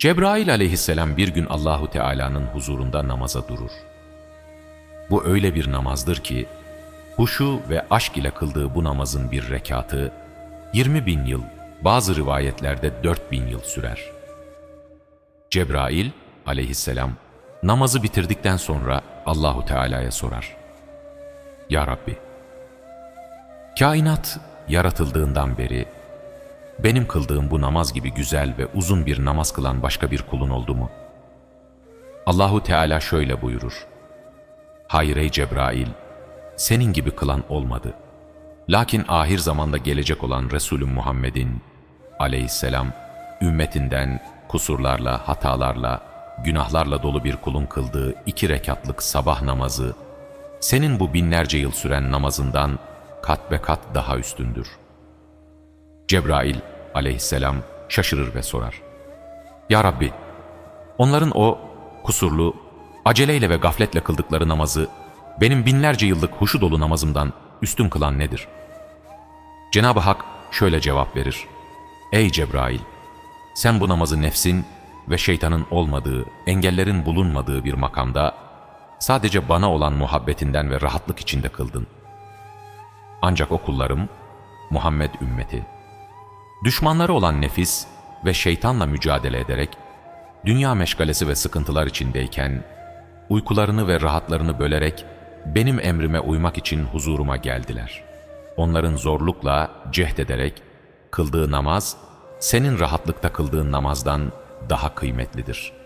Cebrail aleyhisselam bir gün Allahu Teala'nın huzurunda namaza durur. Bu öyle bir namazdır ki, huşu ve aşk ile kıldığı bu namazın bir rekatı, 20 bin yıl, bazı rivayetlerde 4 bin yıl sürer. Cebrail aleyhisselam, namazı bitirdikten sonra Allahu Teala'ya sorar. Ya Rabbi, kainat yaratıldığından beri, benim kıldığım bu namaz gibi güzel ve uzun bir namaz kılan başka bir kulun oldu mu? Allahu Teala şöyle buyurur. Hayır ey Cebrail, senin gibi kılan olmadı. Lakin ahir zamanda gelecek olan Resulüm Muhammed'in aleyhisselam, ümmetinden kusurlarla, hatalarla, günahlarla dolu bir kulun kıldığı iki rekatlık sabah namazı, senin bu binlerce yıl süren namazından kat ve kat daha üstündür. Cebrail aleyhisselam şaşırır ve sorar. Ya Rabbi, onların o kusurlu, aceleyle ve gafletle kıldıkları namazı benim binlerce yıllık huşu dolu namazımdan üstün kılan nedir? Cenab-ı Hak şöyle cevap verir. Ey Cebrail! Sen bu namazı nefsin ve şeytanın olmadığı, engellerin bulunmadığı bir makamda sadece bana olan muhabbetinden ve rahatlık içinde kıldın. Ancak o kullarım, Muhammed ümmeti, düşmanları olan nefis ve şeytanla mücadele ederek, dünya meşgalesi ve sıkıntılar içindeyken, uykularını ve rahatlarını bölerek benim emrime uymak için huzuruma geldiler. Onların zorlukla cehd ederek kıldığı namaz, senin rahatlıkta kıldığın namazdan daha kıymetlidir.''